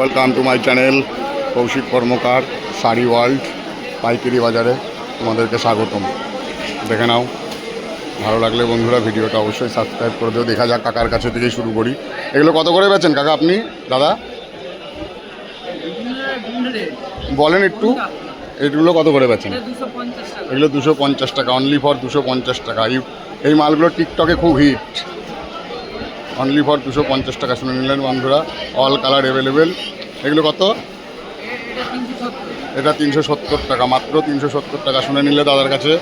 Welcome to my channel Koushik Karmakar sari world পাইকারি বাজারে তোমাদেরকে স্বাগতম। দেখে নাও, ভালো লাগলে বন্ধুরা ভিডিওটা অবশ্যই সাবস্ক্রাইব করে দিও। দেখা যাক কাকার কাছে থেকেই শুরু করি। এগুলো কত করে বেচেন কাকা আপনি? দাদা? বলেন একটু। এগুলো কত করে বেচেন? এগুলো দুশো পঞ্চাশ টাকা। অনলি ফর দুশো পঞ্চাশ টাকা। এই মালগুলো টিকটকে খুব হিট অনলি ফর দুশো পঞ্চাশ টাকা। শুনে নিলেন বন্ধুরা অল কালার অ্যাভেলেবেল এগুলো কত? এটা তিনশো সত্তর টাকা মাত্র তিনশো সত্তর টাকা। শুনে নিলে দাদার কাছে।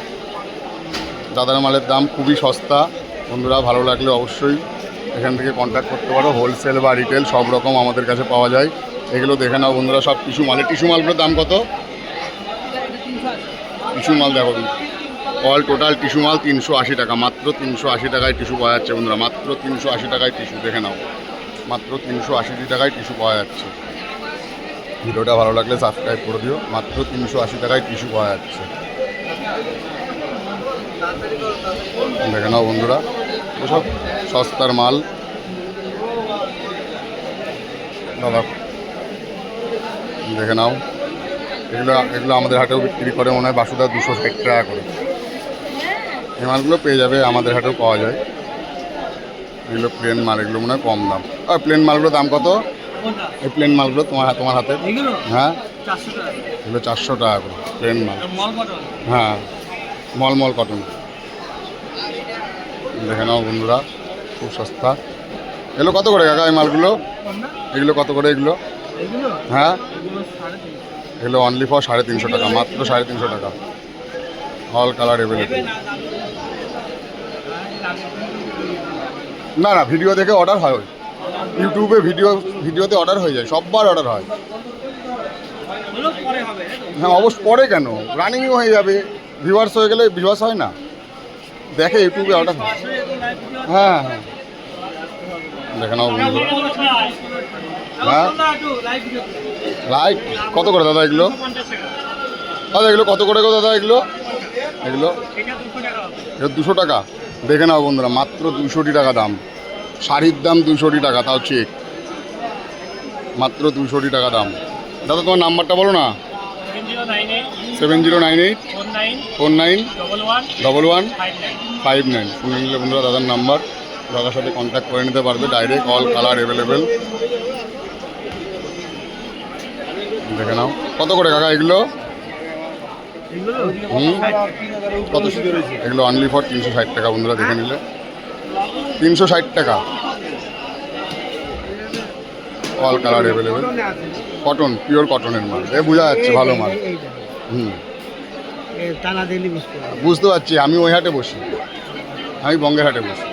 দাদার মালের দাম খুবই সস্তা। বন্ধুরা ভালো লাগলে অবশ্যই এখান থেকে কন্ট্যাক্ট করতে পারো। হোলসেল বা রিটেল সব রকম আমাদের কাছে পাওয়া যায়। এগুলো দেখে নাও বন্ধুরা সব টিস্যু মালের। টিস্যু মালগুলোর দাম কত? টিস্যু মাল দেখো। অল টোটাল টিস্যু মাল তিনশো আশি টাকা। মাত্র তিনশো আশি টাকায় টিস্যু পাওয়া যাচ্ছে বন্ধুরা। মাত্র তিনশো আশি টাকায় টিস্যু দেখে নাও। মাত্র তিনশো আশি টাকায় টিস্যু পাওয়া যাচ্ছে। ভিডিওটা ভালো লাগলে সাবস্ক্রাইব করে দিও। মাত্র তিনশো আশি টাকায় টিস্যু পাওয়া যাচ্ছে। দেখে নাও বন্ধুরা। এসব সস্তার মাল। দাদা, দেখে নাও। এগুলো এগুলো আমাদের হাটেও বিক্রি করে, মনে হয় বাসুদা দুশো ষাট টাকা করে। এই মালগুলো পেয়ে যাবে আমাদের হাটেও পাওয়া যায়। এগুলো প্লেন মাল এগুলো মনে হয় কম দাম। আর প্লেন মালগুলোর দাম কত? এই প্লেন মালগুলো তোমার তোমার হাতে। হ্যাঁ? এগুলো চারশো টাকা করে প্লেন মাল। হ্যাঁ মলমল কটন। দেখে নাও বন্ধুরা খুব সস্তা। এগুলো কত করে কাকা এই মালগুলো? এগুলো কত করে এগুলো? হ্যাঁ? এগুলো এগুলো অনলি ফর সাড়ে তিনশো টাকা মাত্র সাড়ে তিনশো টাকা। অল কালার অ্যাভেলেবেল না না ভিডিও দেখে অর্ডার হয় ইউটিউবে ভিডিও ভিডিওতে অর্ডার হয়ে যায়, সববার অর্ডার হয়। হ্যাঁ অবশ্য পরে কেন? রানিংও হয়ে যাবে ভিউয়ার্স হয়ে গেলে ভিউয়ার্স হয় না। দেখে ইউটিউবে অর্ডার হয়। হ্যাঁ দেখে নাও হ্যাঁ? লাইক কত করে দাদা এগুলো। দাদা, এগুলো কত করে গো দাদা এগুলো? এগুলো দুশো টাকা। দেখে নাও বন্ধুরা, মাত্র দুশোটি টাকা দাম। শাড়ির দাম দুশোটি টাকা, তাও চেক মাত্র দুশোটি টাকা দাম। দাদা, তোমার নাম্বারটা বলো না? Seven zero nine eight. Four nine double one, five nine. শুনে নিলে বন্ধুরা দাদার নাম্বার। দাদার সাথে কন্ট্যাক্ট করে নিতে পারবে ডাইরেক্ট অল কালার অ্যাভেলেবেল দেখে নাও। কত করে কাকা এগুলো? কত এগুলো অনলি ফর তিনশো ষাট টাকা বন্ধুরা দেখে নিলে। তিনশো ষাট টাকা। All colour available cotton pure কটনের মাল। এ বোঝা যাচ্ছে ভালো মাল। হুম। বুঝতে পারছি আমি ওই হাটে বসি। আমি বঙ্গের হাটে বসি।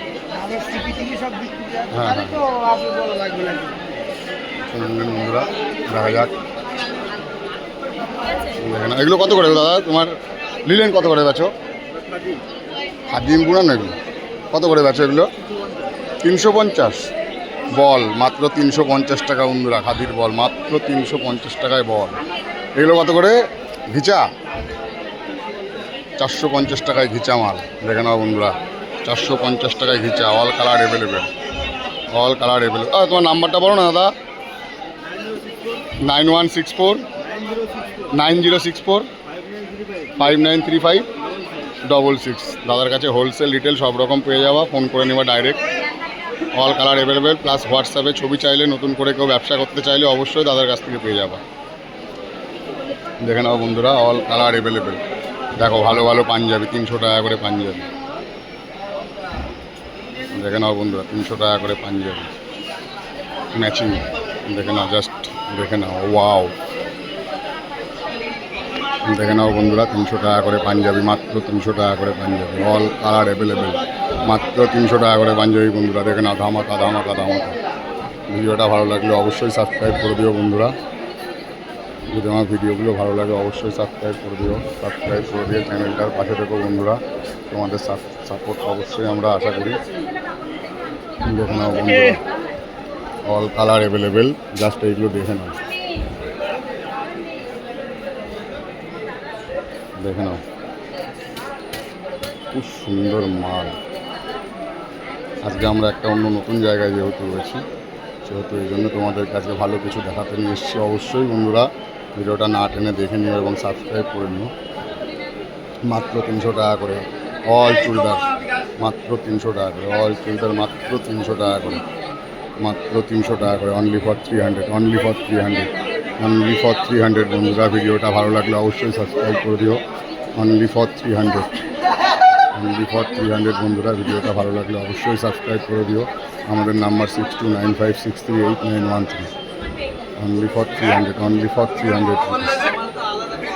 হ্যাঁ, হ্যাঁ। বন্ধুরা দেখা যাক। এগুলো কত করে দাদা? তোমার লিলেন কত করে বেচো? খাদিম পুরান এগুলো? কত করে বেচো এগুলো? তিনশো পঞ্চাশ। বল, মাত্র তিনশো পঞ্চাশ টাকা বন্ধুরা, খাদির বল, মাত্র তিনশো পঞ্চাশ টাকায় বল। এগুলো কত করে? ঘিচা? চারশো পঞ্চাশ টাকায় ঘিচা মাল। দেখে নাও বন্ধুরা, চারশো পঞ্চাশ টাকায় ঘিচা all colour available all colour available তোমার নাম্বারটা বলো না, দাদা। Nine one six four. Nine zero six four, five nine three five, double six. দাদার কাছে হোলসেল রিটেল সব রকম পেয়ে যাওয়া ফোন করে নেওয়া direct. All colour available plus হোয়াটসঅ্যাপে ছবি চাইলে নতুন করে কেউ ব্যবসা করতে চাইলে অবশ্যই দাদার কাছ থেকে পেয়ে যাবা। দেখে নাও বন্ধুরা অল কালার অ্যাভেলেবেল দেখো ভালো ভালো পাঞ্জাবি, তিনশো টাকা করে পাঞ্জাবি। দেখে নাও বন্ধুরা, তিনশো টাকা করে পাঞ্জাবি। ম্যাচিং দেখে নাও জাস্ট দেখে নাও ওয়াও দেখে নাও বন্ধুরা, তিনশো টাকা করে পাঞ্জাবি, মাত্র তিনশো টাকা করে পাঞ্জাবি। অল কালার অ্যাভেলেবেল মাত্র তিনশো টাকা করে পাঞ্জাবি বন্ধুরা, দেখে নাও, ধামাকা ধামাকা ধামাকা। ভিডিওটা ভালো লাগলে অবশ্যই সাবস্ক্রাইব করে দিও বন্ধুরা। যদি আমার ভিডিওগুলো ভালো লাগে, অবশ্যই সাবস্ক্রাইব করে দিও। সাবস্ক্রাইব করে দিয়ে চ্যানেলটার পাশে থেকো বন্ধুরা। তোমাদের সাপোর্ট অবশ্যই আমরা আশা করি। দেখে নাও বন্ধুরা। অল কালার অ্যাভেলেবেল জাস্ট এইগুলো দেখে নাও। দেখে নাও। খুব সুন্দর মাল আজকে আমরা একটা অন্য নতুন জায়গায় যেহেতু রয়েছি, সেহেতু এই জন্য তোমাদের কাছে ভালো কিছু দেখাতে নিয়ে এসেছি। অবশ্যই বন্ধুরা, ভিডিওটা না টেনে দেখে নিও এবং সাবস্ক্রাইব করে নিও। মাত্র তিনশো টাকা করে। অল চুড়িদার। মাত্র তিনশো টাকা করে। অল চুড়িদার মাত্র তিনশো টাকা করে। মাত্র তিনশো টাকা করে। Only for three hundred only for three hundred only for three hundred বন্ধুরা ভিডিওটা ভালো লাগলে অবশ্যই সাবস্ক্রাইব করে দিও only for three hundred only for three hundred বন্ধুরা ভিডিওটা ভালো লাগলে অবশ্যই সাবস্ক্রাইব করে দিও আমাদের number six two nine five six three eight nine one three only for three hundred only for three hundred